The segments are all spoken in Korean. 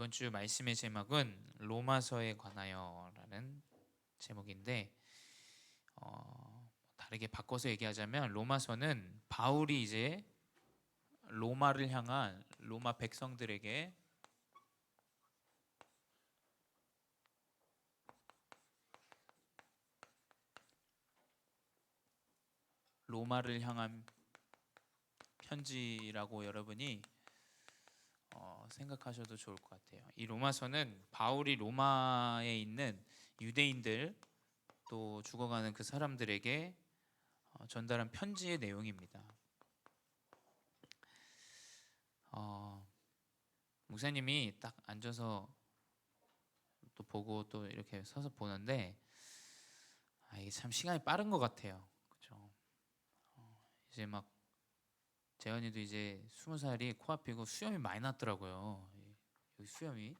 이번 주 말씀의 제목은 로마서에 관하여라는 제목인데 어, 다르게 바꿔서 얘기하자면 로마서는 바울이 이제 로마를 향한 로마 백성들에게 로마를 향한 편지라고 여러분이 어, 생각하셔도 좋을 것 같아요. 이 로마서는 바울이 로마에 있는 유대인들 또 죽어가는 그 사람들에게 어, 전달한 편지의 내용입니다. 어, 목사님이 딱 앉아서 또 보고 또 이렇게 서서 보는데 아, 이게 참 시간이 빠른 것 같아요. 그렇죠? 어, 이제 막 재현이도 이제 스무 살이 코앞이고 수염이 많이 났더라고요. 여기 수염이.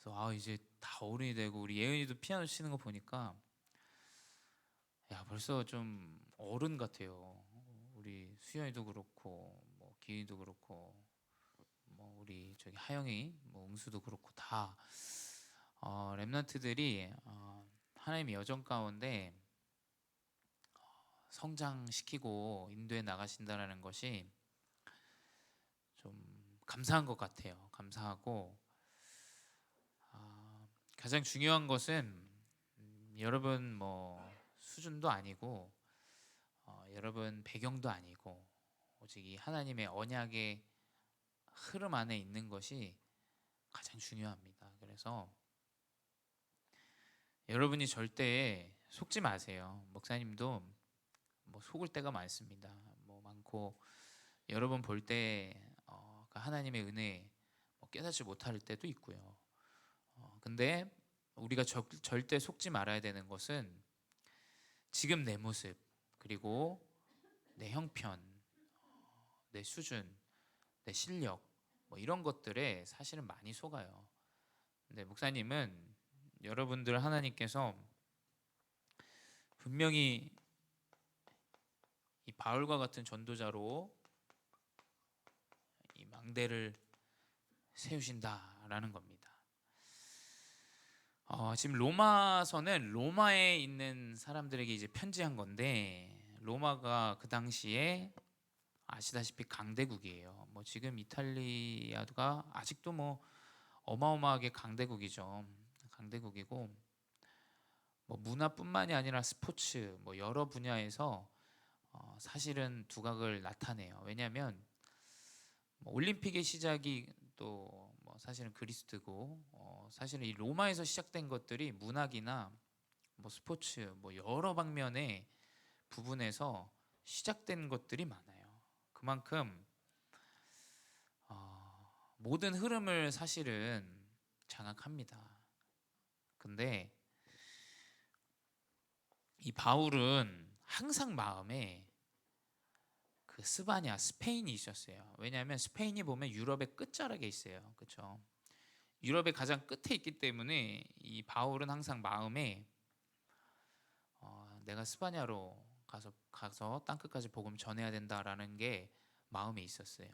그래서 아 이제 다 어른이 되고 우리 예은이도 피아노 치는 거 보니까 야 벌써 좀 어른 같아요. 우리 수연이도 그렇고 뭐 기인이도 그렇고 뭐 우리 저기 하영이 뭐 응수도 그렇고 다 어, 랩런트들이 어, 하나님의 여정 가운데 어, 성장시키고 인도해 나가신다라는 것이 좀 감사한 것 같아요. 감사하고 아, 가장 중요한 것은 음, 여러분 뭐 수준도 아니고 어, 여러분 배경도 아니고 오직 이 하나님의 언약의 흐름 안에 있는 것이 가장 중요합니다. 그래서 여러분이 절대 속지 마세요. 목사님도 뭐 속을 때가 많습니다. 뭐 많고 여러분 볼때 어, 그 하나님의 은혜 뭐 깨닫지 못할 때도 있고요. 어, 근데 우리가 저, 절대 속지 말아야 되는 것은 지금 내 모습 그리고 내 형편, 어, 내 수준, 내 실력 뭐 이런 것들에 사실은 많이 속아요. 근데 목사님은 여러분들 하나님께서 분명히 이 바울과 같은 전도자로 이 망대를 세우신다라는 겁니다. 어, 지금 로마서는 로마에 있는 사람들에게 이제 편지한 건데 로마가 그 당시에 아시다시피 강대국이에요. 뭐 지금 이탈리아가 아직도 뭐 어마어마하게 강대국이죠. 강대국이고 뭐 문화뿐만이 아니라 스포츠 뭐 여러 분야에서 어, 사실은 두각을 나타내요. 왜냐하면 뭐 올림픽의 시작이 또 뭐 사실은 그리스도고 어, 사실은 이 로마에서 시작된 것들이 문학이나 뭐 스포츠 뭐 여러 방면의 부분에서 시작된 것들이 많아요. 그만큼 어, 모든 흐름을 사실은 장악합니다. 근데 이 바울은 항상 마음에 그 스바냐 스페인이 있었어요. 왜냐하면 스페인이 보면 유럽의 끝자락에 있어요. 그렇죠? 유럽의 가장 끝에 있기 때문에 이 바울은 항상 마음에 어, 내가 스바냐로 가서 가서 땅 끝까지 복음 전해야 된다라는 게 마음에 있었어요.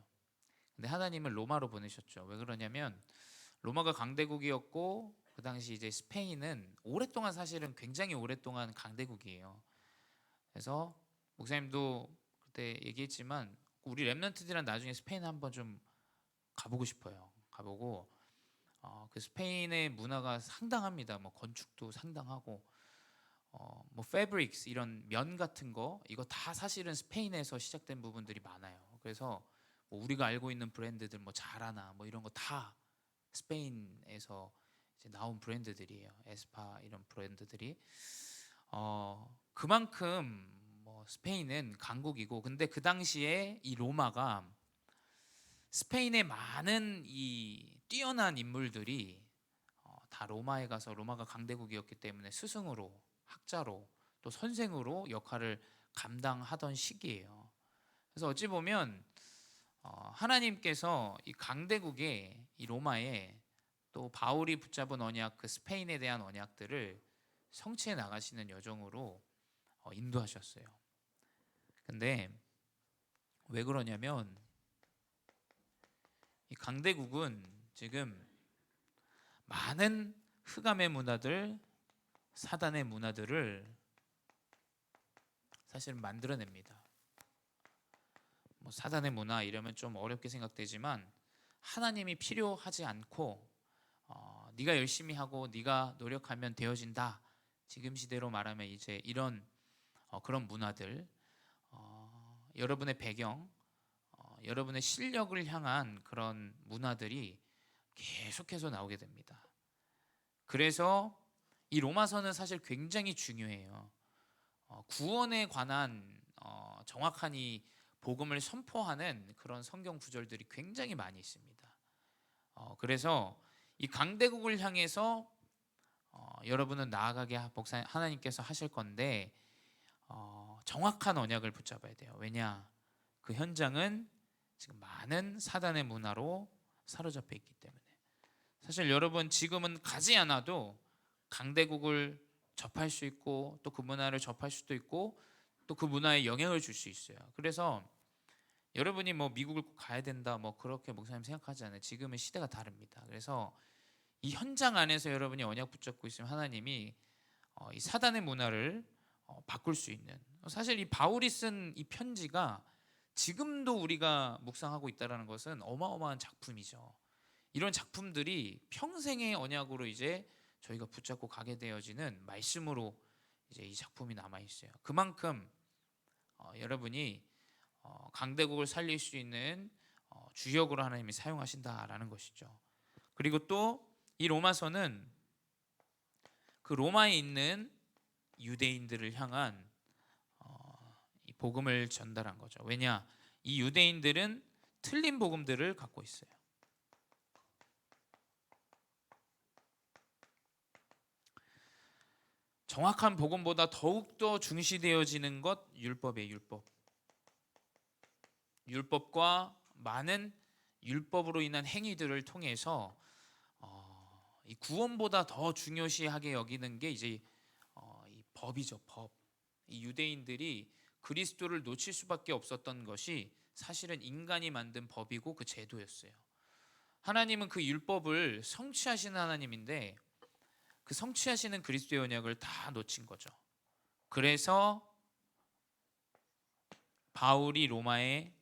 근데 하나님은 로마로 보내셨죠. 왜 그러냐면 로마가 강대국이었고 그 당시 이제 스페인은 오랫동안 사실은 굉장히 오랫동안 강대국이에요. 그래서 목사님도 그때 얘기했지만 우리 랩런트들이랑 나중에 스페인 한번 좀 가보고 싶어요. 가보고 어, 그 스페인의 문화가 상당합니다. 뭐 건축도 상당하고 어, 뭐 패브릭스 이런 면 같은 거 이거 다 사실은 스페인에서 시작된 부분들이 많아요. 그래서 뭐 우리가 알고 있는 브랜드들 뭐 자라나 뭐 이런 거 다 스페인에서 이제 나온 브랜드들이에요. 에스파 이런 브랜드들이 어 그만큼 뭐 스페인은 강국이고 근데 그 당시에 이 로마가 스페인의 많은 이 뛰어난 인물들이 어, 다 로마에 가서 로마가 강대국이었기 때문에 스승으로 학자로 또 선생으로 역할을 감당하던 시기예요. 그래서 어찌 보면 어, 하나님께서 이 강대국의 이 로마에 또 바울이 붙잡은 언약 그 스페인에 대한 언약들을 성취해 나가시는 여정으로 어, 인도하셨어요. 근데 왜 그러냐면 이 강대국은 지금 많은 흑암의 문화들, 사단의 문화들을 사실 만들어냅니다. 뭐 사단의 문화 이러면 좀 어렵게 생각되지만 하나님이 필요하지 않고 어, 네가 열심히 하고 네가 노력하면 되어진다. 지금 시대로 말하면 이제 이런 어, 그런 문화들 어, 여러분의 배경, 어, 여러분의 실력을 향한 그런 문화들이 계속해서 나오게 됩니다. 그래서 이 로마서는 사실 굉장히 중요해요. 어, 구원에 관한 어, 정확한 이 복음을 선포하는 그런 성경 구절들이 굉장히 많이 있습니다. 어, 그래서 이 강대국을 향해서 어, 여러분은 나아가게 하- 목사 하나님께서 하실 건데 어, 정확한 언약을 붙잡아야 돼요. 왜냐 그 현장은 지금 많은 사단의 문화로 사로잡혀 있기 때문에 사실 여러분 지금은 가지 않아도 강대국을 접할 수 있고 또 그 문화를 접할 수도 있고 또 그 문화에 영향을 줄 수 있어요. 그래서 여러분이 뭐 미국을 꼭 가야 된다 뭐 그렇게 목사님 생각하지 않아요. 지금은 시대가 다릅니다. 그래서 이 현장 안에서 여러분이 언약 붙잡고 있으면 하나님이 어, 이 사단의 문화를 어, 바꿀 수 있는 사실 이 바울이 쓴 이 편지가 지금도 우리가 묵상하고 있다라는 것은 어마어마한 작품이죠. 이런 작품들이 평생의 언약으로 이제 저희가 붙잡고 가게 되어지는 말씀으로 이제 이 작품이 남아 있어요. 그만큼 어, 여러분이 어, 강대국을 살릴 수 있는 어, 주역으로 하나님이 사용하신다라는 것이죠. 그리고 또 이 로마서는 그 로마에 있는 유대인들을 향한 어, 이 복음을 전달한 거죠. 왜냐 이 유대인들은 틀린 복음들을 갖고 있어요. 정확한 복음보다 더욱더 중시되어지는 것 율법의 율법. 율법과 많은 율법으로 인한 행위들을 통해서 어, 이 구원보다 더 중요시하게 여기는 게 이제 법이죠 법. 이 유대인들이 그리스도를 놓칠 수밖에 없었던 것이 사실은 인간이 만든 법이고 그 제도였어요. 하나님은 그 율법을 성취하시는 하나님인데 그 성취하시는 그리스도의 언약을 다 놓친 거죠. 그래서 바울이 로마에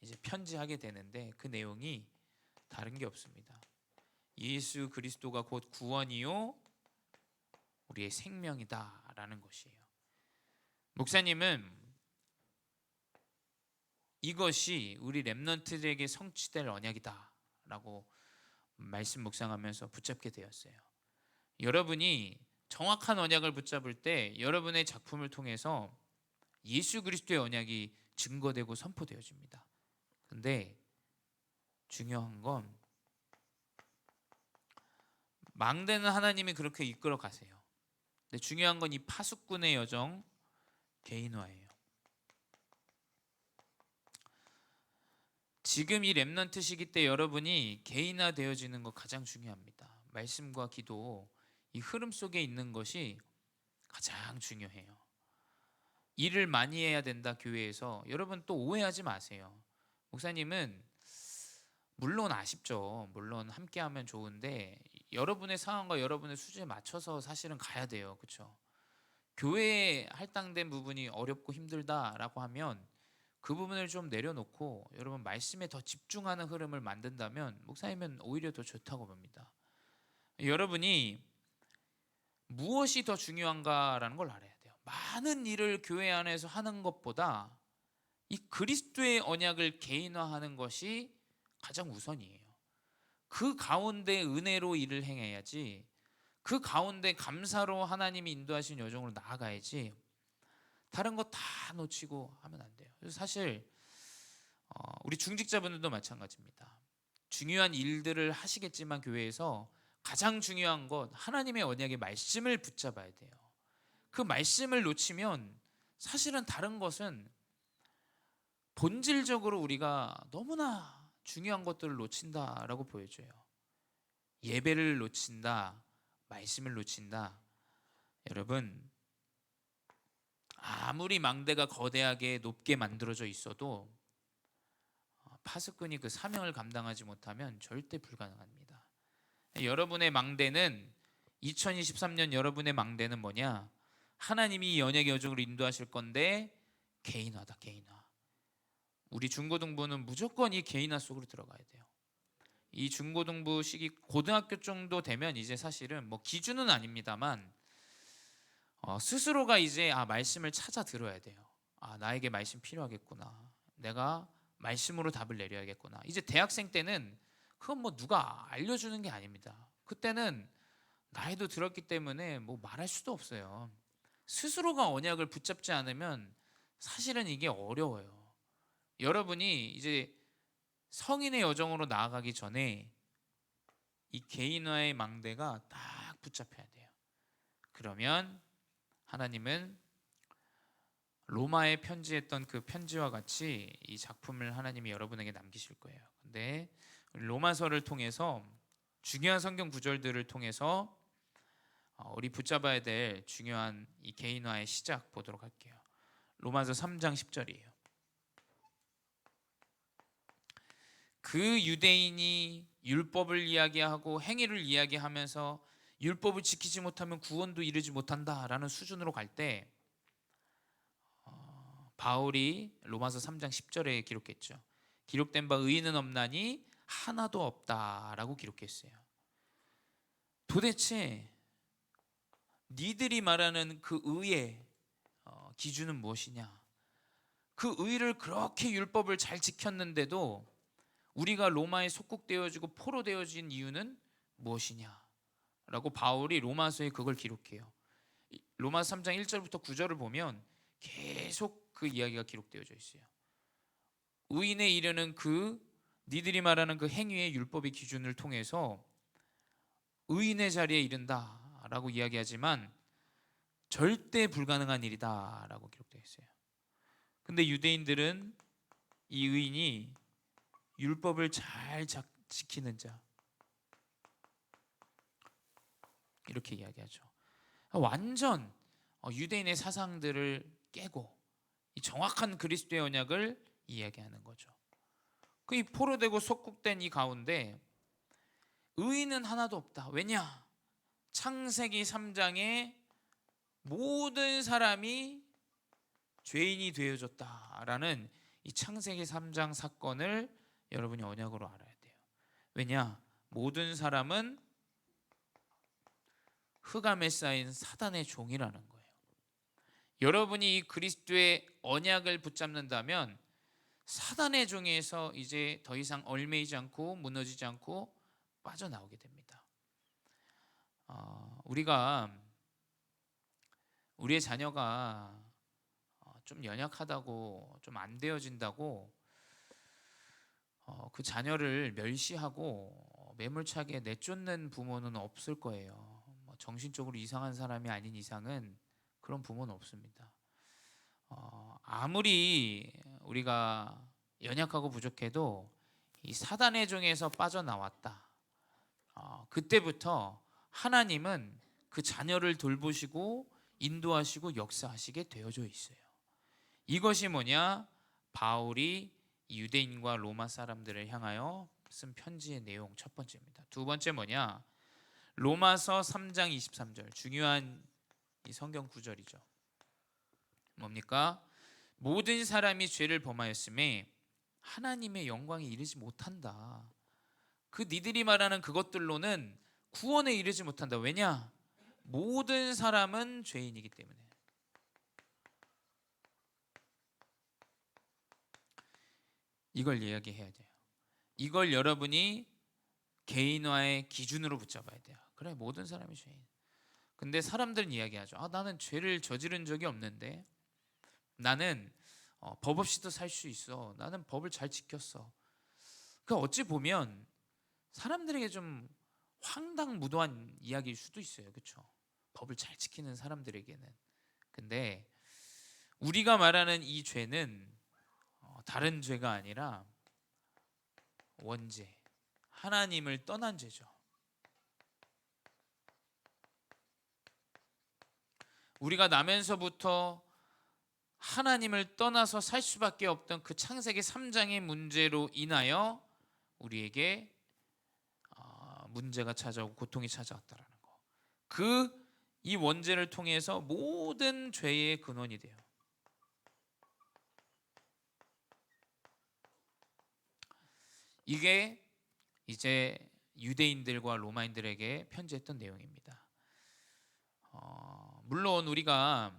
이제 편지하게 되는데 그 내용이 다른 게 없습니다. 예수 그리스도가 곧 구원이요 우리의 생명이다라는 것이에요. 목사님은 이것이 우리 렘넌트들에게 성취될 언약이다라고 말씀 묵상하면서 붙잡게 되었어요. 여러분이 정확한 언약을 붙잡을 때 여러분의 작품을 통해서 예수 그리스도의 언약이 증거되고 선포되어집니다. 근데 중요한 건 망대는 하나님이 그렇게 이끌어 가세요. 근데 중요한 건 이 파수꾼의 여정 개인화예요. 지금 이 렘넌트 시기 때 여러분이 개인화 되어지는 거 가장 중요합니다. 말씀과 기도 이 흐름 속에 있는 것이 가장 중요해요. 일을 많이 해야 된다 교회에서 여러분 또 오해하지 마세요. 목사님은 물론 아쉽죠. 물론 함께하면 좋은데 여러분의 상황과 여러분의 수준에 맞춰서 사실은 가야 돼요. 그렇죠? 교회에 할당된 부분이 어렵고 힘들다라고 하면 그 부분을 좀 내려놓고 여러분 말씀에 더 집중하는 흐름을 만든다면 목사님은 오히려 더 좋다고 봅니다. 여러분이 무엇이 더 중요한가라는 걸 알아야 돼요. 많은 일을 교회 안에서 하는 것보다 이 그리스도의 언약을 개인화하는 것이 가장 우선이에요. 그 가운데 은혜로 일을 행해야지. 그 가운데 감사로 하나님이 인도하신 여정으로 나아가야지. 다른 거 다 놓치고 하면 안 돼요. 그래서 사실 어, 우리 중직자분들도 마찬가지입니다. 중요한 일들을 하시겠지만 교회에서 가장 중요한 것 하나님의 언약의 말씀을 붙잡아야 돼요. 그 말씀을 놓치면 사실은 다른 것은 본질적으로 우리가 너무나 중요한 것들을 놓친다라고 보여줘요. 예배를 놓친다, 말씀을 놓친다. 여러분 아무리 망대가 거대하게 높게 만들어져 있어도 어, 파수꾼이 그 사명을 감당하지 못하면 절대 불가능합니다. 여러분의 망대는 2023년 여러분의 망대는 뭐냐? 하나님이 이 언약의 여정을 인도하실 건데 개인화다 개인화. 우리 중고등부는 무조건 이 개인화 속으로 들어가야 돼요. 이 중고등부 시기 고등학교 정도 되면 이제 사실은 뭐 기준은 아닙니다만 어, 스스로가 이제 아 말씀을 찾아 들어야 돼요. 아 나에게 말씀 필요하겠구나. 내가 말씀으로 답을 내려야겠구나. 이제 대학생 때는 그건 뭐 누가 알려주는 게 아닙니다. 그때는 나이도 들었기 때문에 뭐 말할 수도 없어요. 스스로가 언약을 붙잡지 않으면 사실은 이게 어려워요. 여러분이 이제 성인의 여정으로 나아가기 전에 이 개인화의 망대가 딱 붙잡혀야 돼요. 그러면 하나님은 로마에 편지했던 그 편지와 같이 이 작품을 하나님이 여러분에게 남기실 거예요. 근데 로마서를 통해서 중요한 성경 구절들을 통해서 어, 우리 붙잡아야 될 중요한 이 개인화의 시작 보도록 할게요. 로마서 3장 10절이에요. 그 유대인이 율법을 이야기하고 행위를 이야기하면서 율법을 지키지 못하면 구원도 이르지 못한다라는 수준으로 갈때 어, 바울이 로마서 3장 10절에 기록했죠. 기록된 바 의인은 없나니 하나도 없다라고 기록했어요. 도대체 니들이 말하는 그 의의 어, 기준은 무엇이냐? 그 의를 그렇게 율법을 잘 지켰는데도 우리가 로마에 속국되어지고 포로 되어진 이유는 무엇이냐? 라고 바울이 로마서에 그걸 기록해요. 이- 로마서 3장 1절부터 9절을 보면 계속 그 이야기가 기록되어져 있어요. 의인에 이르는 그 니들이 말하는 그 행위의 율법의 기준을 통해서 의인의 자리에 이른다라고 이야기하지만 절대 불가능한 일이다라고 기록되어 있어요. 근데 유대인들은 이 의인이 율법을 잘 자- 지키는 자 이렇게 이야기하죠. 완전 어, 유대인의 사상들을 깨고 이 정확한 그리스도의 언약을 이야기하는 거죠. 그 이 포로되고 속국된 이 가운데 의인은 하나도 없다. 왜냐? 창세기 3장에 모든 사람이 죄인이 되어졌다라는 이 창세기 3장 사건을 여러분이 언약으로 알아야 돼요. 왜냐? 모든 사람은 흑암에 쌓인 사단의 종이라는 거예요. 여러분이 이 그리스도의 언약을 붙잡는다면 사단의 종에서 이제 더 이상 얼매이지 않고 무너지지 않고 빠져나오게 됩니다. 어, 우리가 우리의 자녀가 어, 좀 연약하다고 좀 안 되어진다고 어, 그 자녀를 멸시하고 어, 매몰차게 내쫓는 부모는 없을 거예요. 뭐 정신적으로 이상한 사람이 아닌 이상은 그런 부모는 없습니다. 어, 아무리 우리가 연약하고 부족해도 이 사단의 종에서 빠져나왔다. 어, 그때부터 하나님은 그 자녀를 돌보시고 인도하시고 역사하시게 되어져 있어요. 이것이 뭐냐? 바울이 유대인과 로마 사람들을 향하여 쓴 편지의 내용 첫 번째입니다. 두 번째 뭐냐? 로마서 3장 23절 중요한 이 성경 구절이죠. 뭡니까? 모든 사람이 죄를 범하였음에 하나님의 영광에 이르지 못한다. 그 니들이 말하는 그것들로는 구원에 이르지 못한다. 왜냐? 모든 사람은 죄인이기 때문에. 이걸 이야기해야 돼요. 이걸 여러분이 개인화의 기준으로 붙잡아야 돼요. 그래 모든 사람이 죄인. 근데 사람들은 이야기하죠. 아 나는 죄를 저지른 적이 없는데 나는 어, 법 없이도 살 수 있어. 나는 법을 잘 지켰어. 그 어찌 보면 사람들에게 좀 황당무도한 이야기일 수도 있어요. 그렇죠? 법을 잘 지키는 사람들에게는. 근데 우리가 말하는 이 죄는 어, 다른 죄가 아니라 원죄, 하나님을 떠난 죄죠. 우리가 나면서부터 하나님을 떠나서 살 수밖에 없던 그 창세기 3장의 문제로 인하여 우리에게 어, 문제가 찾아오고 고통이 찾아왔다라는 거. 그 이 원죄를 통해서 모든 죄의 근원이 돼요. 이게 이제 유대인들과 로마인들에게 편지했던 내용입니다. 어, 물론 우리가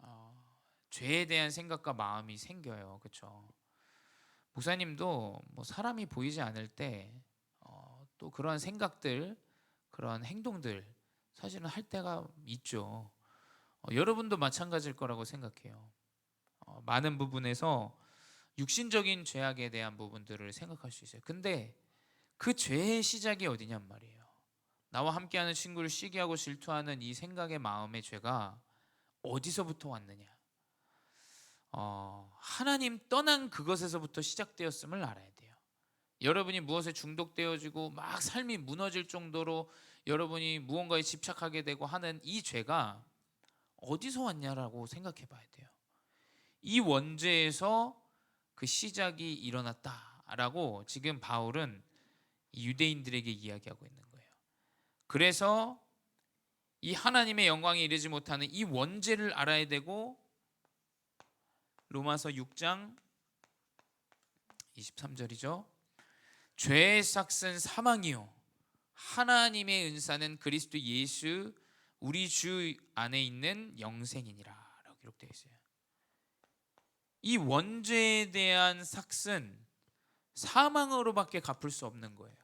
어, 죄에 대한 생각과 마음이 생겨요, 그렇죠? 목사님도 뭐 사람이 보이지 않을 때또 그런 생각들, 그런 행동들 사실은 할 때가 있죠. 어, 여러분도 마찬가지일 거라고 생각해요. 어, 많은 부분에서 육신적인 죄악에 대한 부분들을 생각할 수 있어요. 근데 그 죄의 시작이 어디냔 말이에요. 나와 함께하는 친구를 시기하고 질투하는 이 생각의 마음의 죄가 어디서부터 왔느냐? 어, 하나님 떠난 그것에서부터 시작되었음을 알아야 돼요. 여러분이 무엇에 중독되어지고 막 삶이 무너질 정도로 여러분이 무언가에 집착하게 되고 하는 이 죄가 어디서 왔냐라고 생각해 봐야 돼요. 이 원죄에서 그 시작이 일어났다라고 지금 바울은 유대인들에게 이야기하고 있는 거예요. 그래서 이 하나님의 영광에 이르지 못하는 이 원죄를 알아야 되고 로마서 6장 23절이죠. 죄의 삭은 사망이요 하나님의 은사는 그리스도 예수 우리 주 안에 있는 영생이니라라고 기록되어 있어요. 이 원죄에 대한 삭은 사망으로밖에 갚을 수 없는 거예요.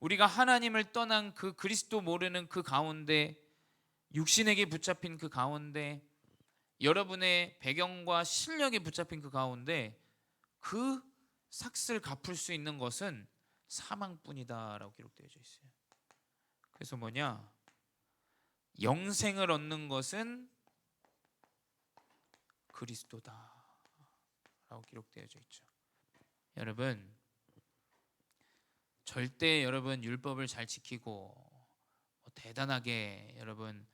우리가 하나님을 떠난 그 그리스도 모르는 그 가운데 육신에게 붙잡힌 그 가운데 여러분의 배경과 실력에 붙잡힌 그 가운데 그 삭슬 갚을 수 있는 것은 사망뿐이다라고 기록되어 있어요. 그래서 뭐냐? 영생을 얻는 것은 그리스도다 라고 기록되어 있죠. 여러분 절대 여러분 율법을 잘 지키고 뭐 대단하게 여러분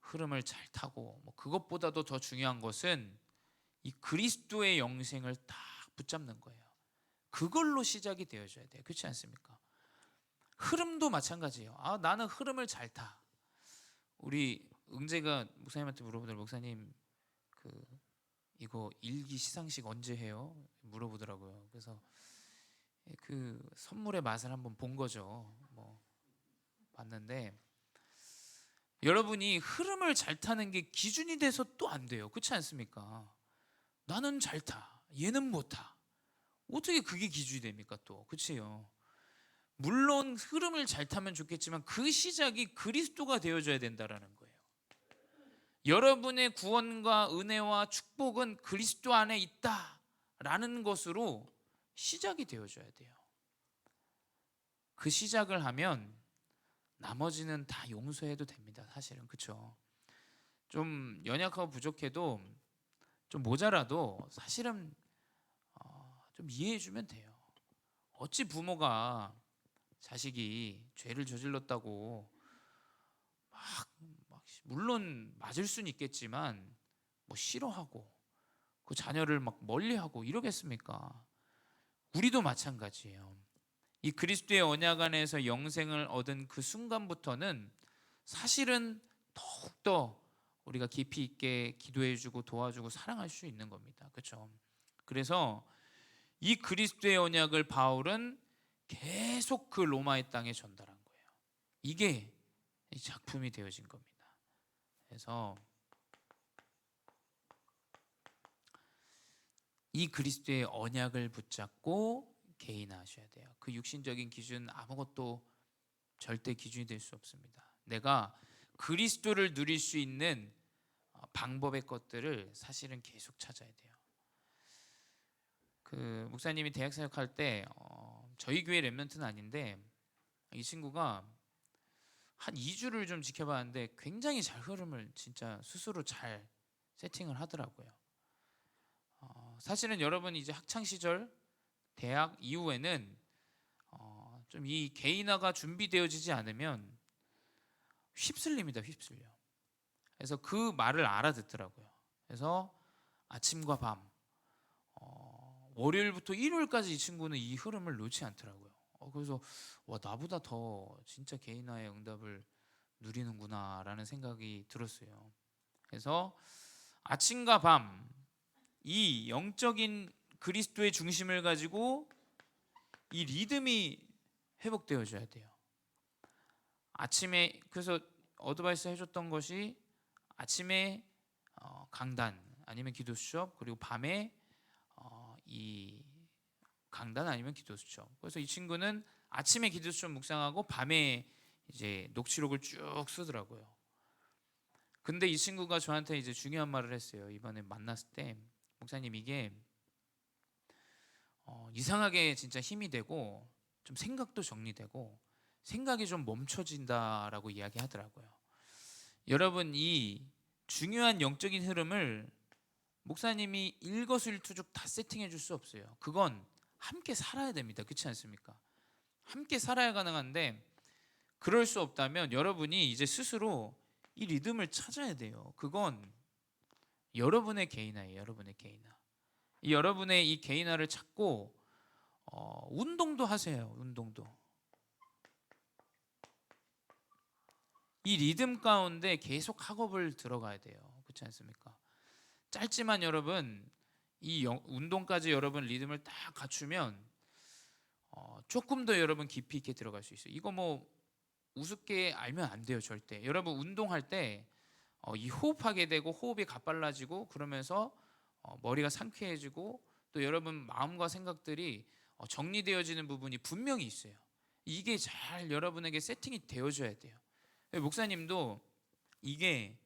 흐름을 잘 타고 뭐 그것보다도 더 중요한 것은 이 그리스도의 영생을 딱 붙잡는 거예요. 그걸로 시작이 되어줘야 돼요. 그렇지 않습니까? 흐름도 마찬가지예요. 아 나는 흐름을 잘 타. 우리 응재가 목사님한테 물어보더라 목사님 그 이거 일기 시상식 언제 해요? 물어보더라고요. 그래서 그 선물의 맛을 한번 본 거죠. 뭐 봤는데 여러분이 흐름을 잘 타는 게 기준이 돼서 또 안 돼요. 그렇지 않습니까? 나는 잘 타. 얘는 못 타. 어떻게 그게 기준이 됩니까 또? 그치요. 물론 흐름을 잘 타면 좋겠지만 그 시작이 그리스도가 되어줘야 된다라는 거예요. 여러분의 구원과 은혜와 축복은 그리스도 안에 있다라는 것으로 시작이 되어줘야 돼요. 그 시작을 하면 나머지는 다 용서해도 됩니다. 사실은 그렇죠. 좀 연약하고 부족해도 좀 모자라도 사실은 좀 이해해 주면 돼요. 어찌 부모가 자식이 죄를 저질렀다고 물론 맞을 수는 있겠지만 뭐 싫어하고 그 자녀를 막 멀리하고 이러겠습니까? 우리도 마찬가지예요. 이 그리스도의 언약 안에서 영생을 얻은 그 순간부터는 사실은 더욱더 우리가 깊이 있게 기도해주고 도와주고 사랑할 수 있는 겁니다. 그렇죠? 그래서 이 그리스도의 언약을 바울은 계속 그 로마의 땅에 전달한 거예요. 이게 이 작품이 되어진 겁니다. 그래서 이 그리스도의 언약을 붙잡고 개인하셔야 돼요. 그 육신적인 기준 아무것도 절대 기준이 될 수 없습니다. 내가 그리스도를 누릴 수 있는 어, 방법의 것들을 사실은 계속 찾아야 돼요. 그 목사님이 대학 사역할 때 어, 저희 교회 랩런트는 아닌데 이 친구가 한 2주를 좀 지켜봤는데 굉장히 잘 흐름을 진짜 스스로 잘 세팅을 하더라고요. 어, 사실은 여러분 이제 학창 시절 대학 이후에는 어, 좀 이 개인화가 준비되어지지 않으면 휩쓸립니다, 휩쓸려. 그래서 그 말을 알아듣더라고요. 그래서 아침과 밤 월요일부터 일요일까지 이 친구는 이 흐름을 놓지 않더라고요. 어, 그래서 와 나보다 더 진짜 개인화의 응답을 누리는구나라는 생각이 들었어요. 그래서 아침과 밤 이 영적인 그리스도의 중심을 가지고 이 리듬이 회복되어져야 돼요. 아침에 그래서 어드바이스 해줬던 것이 아침에 어, 강단 아니면 기도 수업 그리고 밤에 어, 이 강단 아니면 기도 수업. 그래서 이 친구는 아침에 기도 수업 묵상하고 밤에 이제 녹취록을 쭉 쓰더라고요. 근데 이 친구가 저한테 이제 중요한 말을 했어요. 이번에 만났을 때 목사님 이게 어, 이상하게 진짜 힘이 되고 좀 생각도 정리되고 생각이 좀 멈춰진다라고 이야기하더라고요. 여러분 이 중요한 영적인 흐름을 목사님이 일거수일투족 다 세팅해 줄 수 없어요. 그건 함께 살아야 됩니다. 그렇지 않습니까? 함께 살아야 가능한데 그럴 수 없다면 여러분이 이제 스스로 이 리듬을 찾아야 돼요. 그건 여러분의 개인화예요. 여러분의 개인화. 이 여러분의 이 개인화를 찾고 어, 운동도 하세요. 운동도. 이 리듬 가운데 계속 학업을 들어가야 돼요. 그렇지 않습니까? 짧지만 여러분 이 영- 운동까지 여러분 리듬을 딱 갖추면 어, 조금 더 여러분 깊이 있게 들어갈 수 있어요. 이거 뭐 우습게 알면 안 돼요, 절대. 여러분 운동할 때 어, 이 호흡하게 되고 호흡이 가빨라지고 그러면서 어, 머리가 상쾌해지고 또 여러분 마음과 생각들이 어, 정리되어지는 부분이 분명히 있어요. 이게 잘 여러분에게 세팅이 되어져야 돼요. 목사님도 이게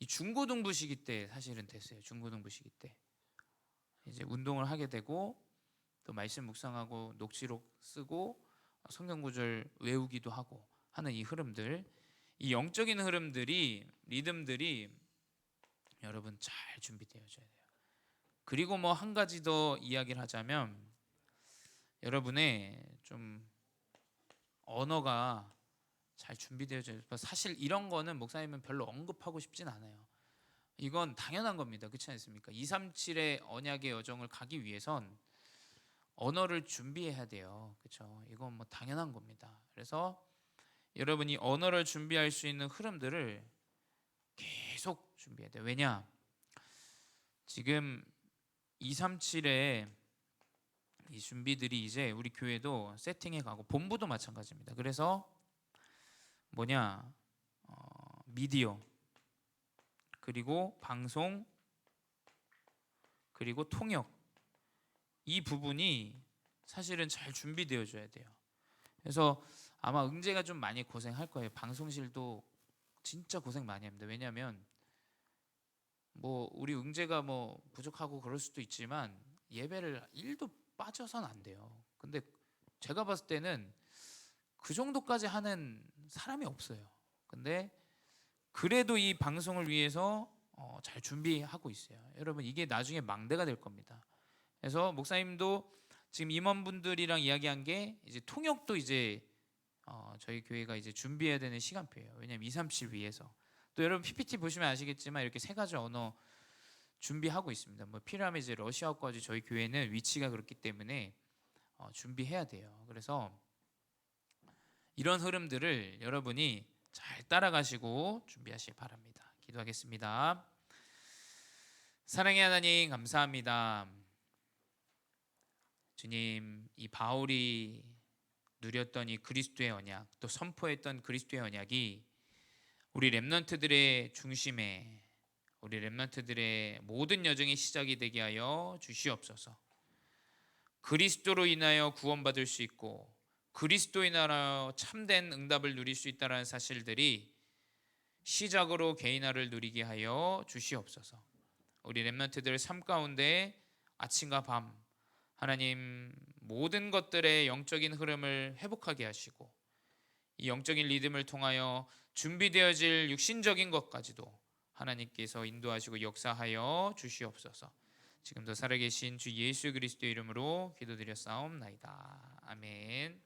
이 중고등부 시기 때 사실은 됐어요. 중고등부 시기 때 이제 운동을 하게 되고 또 말씀 묵상하고 녹취록 쓰고 성경 구절 외우기도 하고 하는 이 흐름들, 이 영적인 흐름들이 리듬들이 여러분 잘 준비되어져야 돼요. 그리고 뭐 한 가지 더 이야기를 하자면 여러분의 좀 언어가 잘 준비되어져요. 사실 이런 거는 목사님은 별로 언급하고 싶진 않아요. 이건 당연한 겁니다. 그렇지 않습니까? 237의 언약의 여정을 가기 위해선 언어를 준비해야 돼요. 그렇죠? 이건 뭐 당연한 겁니다. 그래서 여러분이 언어를 준비할 수 있는 흐름들을 계속 준비해야 돼요. 왜냐? 지금 237의 이 준비들이 이제 우리 교회도 세팅해 가고 본부도 마찬가지입니다. 그래서 뭐냐? 어, 미디어 그리고 방송 그리고 통역 이 부분이 사실은 잘 준비되어져야 돼요. 그래서 아마 응제가 좀 많이 고생할 거예요. 방송실도 진짜 고생 많이 합니다. 왜냐하면 뭐 우리 응제가 뭐 부족하고 그럴 수도 있지만 예배를 1도 빠져선 안 돼요. 근데 제가 봤을 때는 그 정도까지 하는 사람이 없어요. 근데 그래도 이 방송을 위해서 어, 잘 준비하고 있어요. 여러분 이게 나중에 망대가 될 겁니다. 그래서 목사님도 지금 임원분들이랑 이야기한 게 이제 통역도 이제 어, 저희 교회가 이제 준비해야 되는 시간표예요. 왜냐면 2, 3, 7 위해서 또 여러분 PPT 보시면 아시겠지만 이렇게 세 가지 언어 준비하고 있습니다. 뭐 필요하면 이제 러시아어까지 저희 교회는 위치가 그렇기 때문에 어, 준비해야 돼요. 그래서 이런 흐름들을 여러분이 잘 따라가시고 준비하시기 바랍니다. 기도하겠습니다. 사랑의 하나님 감사합니다. 주님, 이 바울이 누렸던 이 그리스도의 언약, 또 선포했던 그리스도의 언약이 우리 렘넌트들의 중심에 우리 렘넌트들의 모든 여정의 시작이 되게 하여 주시옵소서. 그리스도로 인하여 구원받을 수 있고 그리스도로 인하여 참된 응답을 누릴 수 있다는 사실들이 시작으로 개인화를 누리게 하여 주시옵소서. 우리 렘넌트들 삶 가운데 아침과 밤 하나님 모든 것들의 영적인 흐름을 회복하게 하시고 이 영적인 리듬을 통하여 준비되어질 육신적인 것까지도 하나님께서 인도하시고 역사하여 주시옵소서. 지금도 살아계신 주 예수 그리스도의 이름으로 기도드렸사옵나이다. 아멘.